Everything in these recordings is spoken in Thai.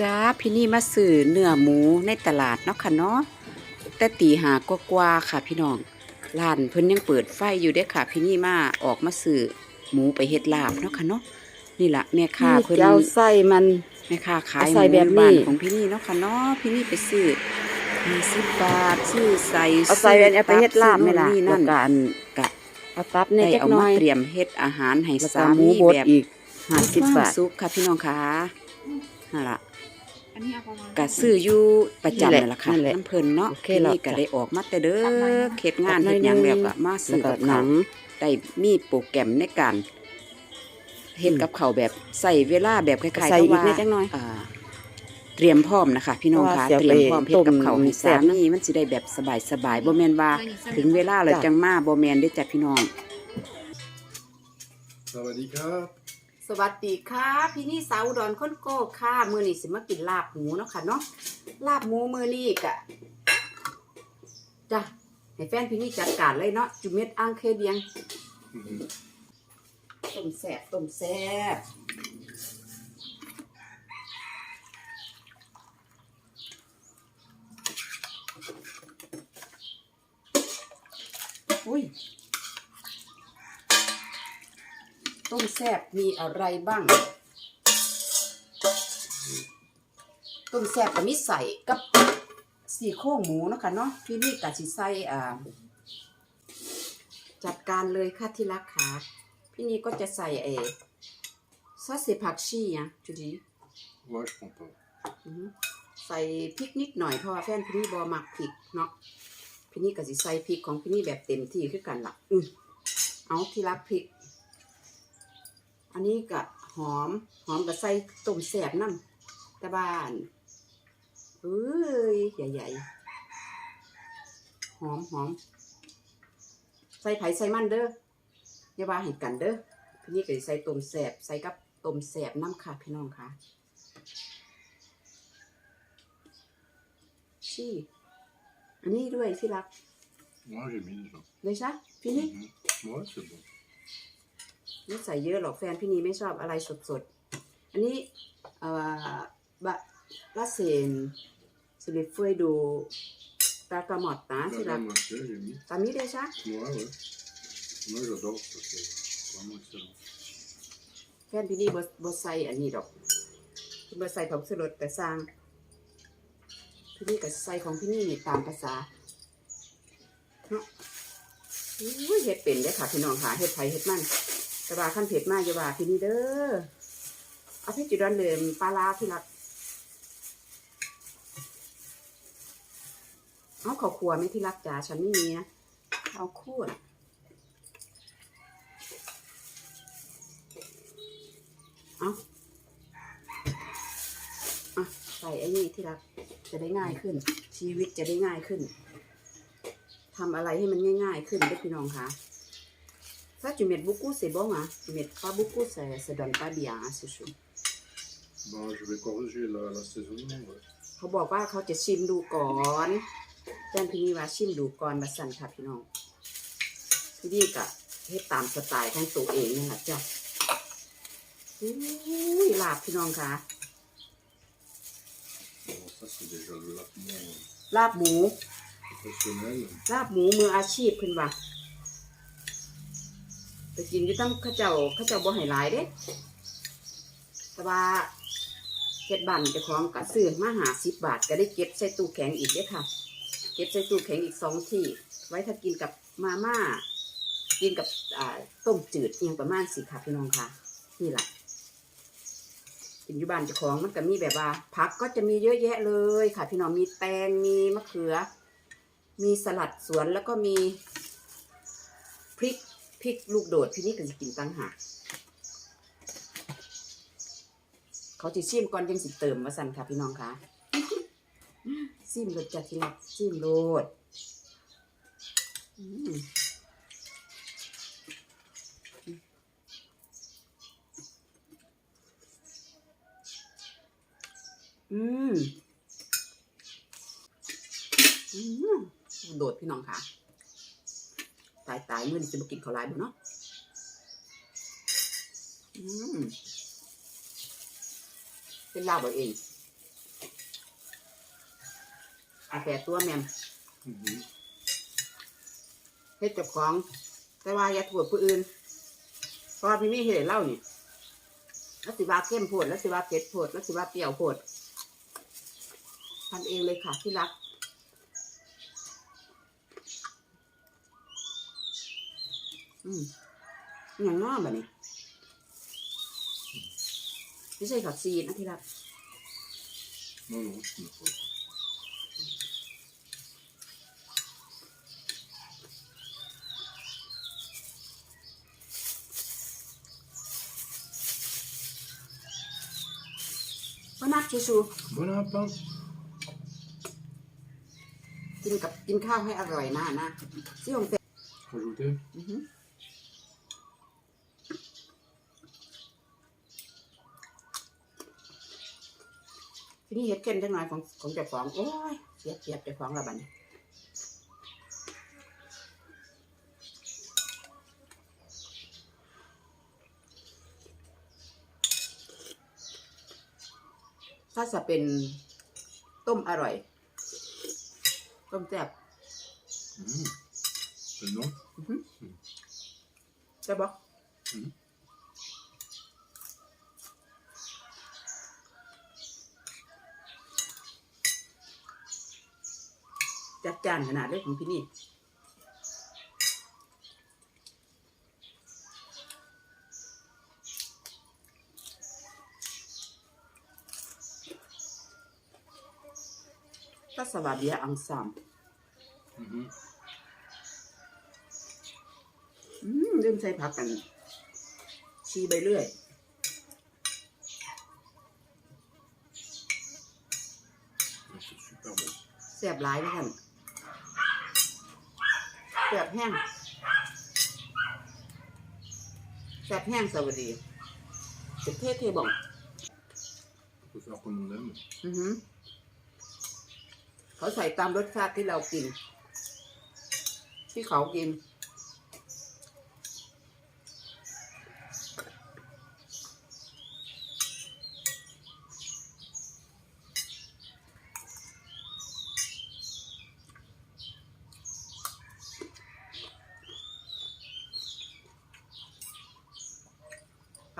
จ้าพี่นี่มาซื้อเนื้อหมูในตลาดเนาะค่ะเนาะแต่ตีหากว่าๆค่ะพี่น้องร้านเพิ่นยังเปิดไฟอยู่เด้อค่ะ พี่นี่มาออกมาซื้อหมูไปเฮ็ดลาบเนาะค่ะเนาะนี่ล่ะแม่ค้าเพิ่นเจ้าไส้มันแม่ค้าขายหเอาใส่มูแบบนี้บ้านของพี่นี่เนาะค่ะเนาะพี่นี่ไปซื้อ20บาทซื้อใส่เอาใส่แบบนี้ไปเฮ็ดลาบไหมล่ะซื้อแล้นั่วนกันกะเอาตับเนี่ยได้จักเอาหน่มาอยเตรียมเฮ็ดอาหารให้แล้วก็สาหมูมีบดแบบอีกห้าสิบบาทซุปค่ะพี่น้องค่ะนั่นล่ะ ก็ซื้ออยู่ประจำนั่นแหละค่ะนั่นแหละน้ำเพิ่นเนาะโอเคที่แล้วนี่ก็ได้ออกมาแต่เด้อตัดหน่อยนะเฮ็ดงานตัดหน่เฮ็อยดหยังนึแล้วงก็มาแล้ซื้วอก็กับหนัเขาวงได้มีโปรแกรมในการเฮ็ดกับเขาวแบบใส่เวลาแบบคล้ายๆใส่กับอีกว่านิดจังหน่อยอ่าเตรียมพร้อมนะคะ พี่น้องค่ะเพราะว่าเตรียมพร้อมเสีเฮ็ยดไปกับเขาวให้ต้มสามีมันสิได้แบบสบายๆบ่แม่นว่า ถึงเวลาแล้วจ้ะ จังมาบ่แม่นเด้อจ้ะพี่น้อง สวัสดีครับ สวัสดีค่ะ พี่นี่สาวอุดรคนโก้ค่ะ มือนี้สิมากินลาบหมูเนาะค่ะเนาะลาบหมูมือนี้กะจ้ะให้แฟนพี่นี่จัดการเลยเนาะจุเม็ดอ่างเคเดียงต้มแซ่บต้มแซ่บอุ้ย ต้มแซ่บมีอะไรบ้าง ต้มแซ่บก็มีใส่กับสี่โครงหมูเนาะคะเนาะที่นี่กะสิใส่อ่า จัดการเลยค่ะที่รักค่ะพี่นี่ก็จะใส่เอซอสเซผักชีอะจุดี Ouais, je prends pas. อือฮึใส่พริกนิดหน่อยเพราะว่าแฟนพี่นี่บอมักพริกเนาะพี่นี่ก็สิใส่พริกของพี่นี่แบบเต็มที่คือกันละอือเอาที่รักพริก อันนี้ก็หอม หอมกับใส่ต้มแสบน้ำตะบานเอ้ยใหญ่ๆหอมหอมใส่ไผ่ใส่มันเด้ออย่าว่าให้กันเด้อพี่นี่ก็สิใส่ต้มแสบใส่กับต้มแสบน้ำค่ะพี่น้องค่ะชี่อันนี้ด้วยที่รัก Moi, j'ai mis déjà. เลยใช่พี่นี่ Mhm. Ouais, c'est bon. ไม่ใส่เยอะหรอกแฟนพี่นี่ไม่ชอบอะไรสดๆ อันนี้เอ่อบะลาเซนสลิฟเฟยดูตากระหมอดนะที่ La รัก gamme entière, j'ai mis. ตามนี้เลยใช่ Ouais, ouais. Moi, j'adore ça. C'est vraiment excellent. แฟนพี่นี่บอบใส่อันนี้ดอกบอใส่ผงสลดแต่สร้าง พี่นี่กับใส่ของพี่นี่นี่ตามภาษาเนาะอุ้ยเฮ็ดเป็นได้อค่ะพี่น้องค่ะเฮ็ดไผเฮ็ดมัน แต่ว่าขั้นเผ็ดมากอย่าว่าพี่นี่เด้อเอาพี่จุดอนเดิมปลาลาที่รักเอาข้าวคั่วไหมที่รักจ๋าฉันไม่มีนะเอาคั่วเอาอะใส่ไอ้นี่ที่รักจะได้ง่ายขึ้น ชีวิตจะได้ง่ายขึ้นทำอะไรให้มันง่าย ๆ ขึ้นด้อพี่น้องค่ะ Ça, tu mets beaucoup, c'est bon, hein. Tu mets pas beaucoup, ça ne donne pas bien, hein, c'est chaud. Bon, je vais corriger la- l'assaisonnement. Ouais. เขาบอกว่าเขาจะชิมดูก่อนแจ้งพี่นี่ว่าชิมดูก่อนมาสั่นค่ะพี่น้องพี่นี่ก็เฮ็ดตามสไตล์ของตัวเองนี่แหละจ้ะอุ้ยลาบพี่น้องค่ะ Bon, ça, c'est déjà le lapement ลาบหมู professionnel. ลาบหมูมืออาชีพเพิ่นว่า ไปกินอยู่ตั้งข้าเจ้าข้าเจ้าบ่ให้หลายเด้แต่ว่าเฮ็ดบ้านจ้าของก็ซื้อมาหาสิบบาท ก็ได้เก็บใส่ตู้แข็งอีกเด้ค่ะ เก็บใส่ตู้แข็งอีกสองที่ ไว้ถ้ากินกับมาม่า กินกับต้มจืดอหยังประมาณสิค่ะพี่น้องค่ะ นี่แหละกินอยู่บ้านจ้าของมันก็มีแบบว่าผักก็จะมีเยอะแยะเลยค่ะ พี่น้องมีแตงมีมะเขือ มีสลัดสวนแล้วก็มีพริก พริกลูกโดดพี่นี่ก็จะกินตั้งหากเขาจะชิมก่อนยังสิเติมมาสั่นค่ะ พี่น้องคะซิมรสจัดที่รักซิมโรดอืมอืม อืม โดดพี่น้องค่ะ ตายตายเมื่อนี้จะมากินข้าวลายบ่เนาะอืมเป็นลาบเอาเองกาแฟตัวแมม Mhm. เฮ็ดเจับของ แต่ว่าอย่าโทษผู้อื่นเพราะว่าพี่นี่เฮ็ดให้เล่านี่แล้วสิว่าเข้มโพดแล้วสิว่าเผ็ดโพดแล้วสิว่าเปรี้ยวโพดทำเองเลยค่ะที่รัก อืมอหย่างน้อแบบนี้ไม่ใช่ผักซีดนะที่รัก Non, non, je ne pas. ก็นักชิชู Bon appétit. กินกับกินข้าวให้อร่อยนะนะซี่ของแฟ Rajouter อือหือ ที่นี่เฮ็ดเก่นจังหน่อยของของเจ้าของ โอ้ยเสียบเสียบเจ้าของและบัดนี้ถ้าจะเป็นต้มอร่อย ต้มแซ่บ Mhm. C'est non ใช่ปะอืม จัดจานขนาดเลยของพี่นี่ก็สวัสดีอังสาม Mhm. อืมลืมใส่ผักกัน ชีไปเรื่อย Ah, C'est super bon. แสบหลายนะท่าน แสบแห้งแสบแห้งสวัสดีเจ็บเทศเทบ่อง On peut faire comme on aime. อือหือเขาใส่ตามรสชาติที่เรากิน ที่เขากิน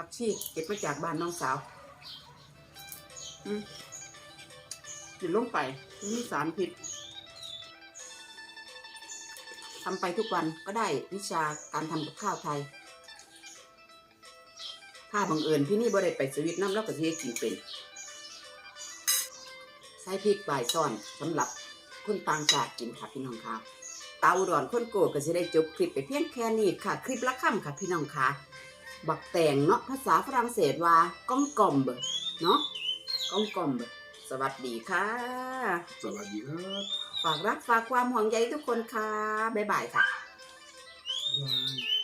ผักชีเก็บมาจากบ้านน้องสาว อืมหยุดลงไปมีสารพิษทำไปทุกวันก็ได้วิชาการทำกับข้าวไทย ถ้าบังเอิญที่นี่บ่ได้ไปสวิตน้ำแล้วก็สิเฮ็ดกินเป็นใส่พริกปลายซ่อนสำหรับคนต่างชาติกินค่ะพี่น้องค่ะเตาดอนคนโกก็จะได้จบคลิปไปเพียงแค่นี้ค่ะ คลิปละค่ำค่ะพี่น้องค่ะ บักแตงเนาะภาษาฝรั่งเศสว่าก้องกอมเบอเนาะก้องกอมเบอสวัสดีค่ะ Ça va dire. ฝากรักฝากความห่วงใยทุกคนค่ะ บ๊ายบายค่ะ Bye.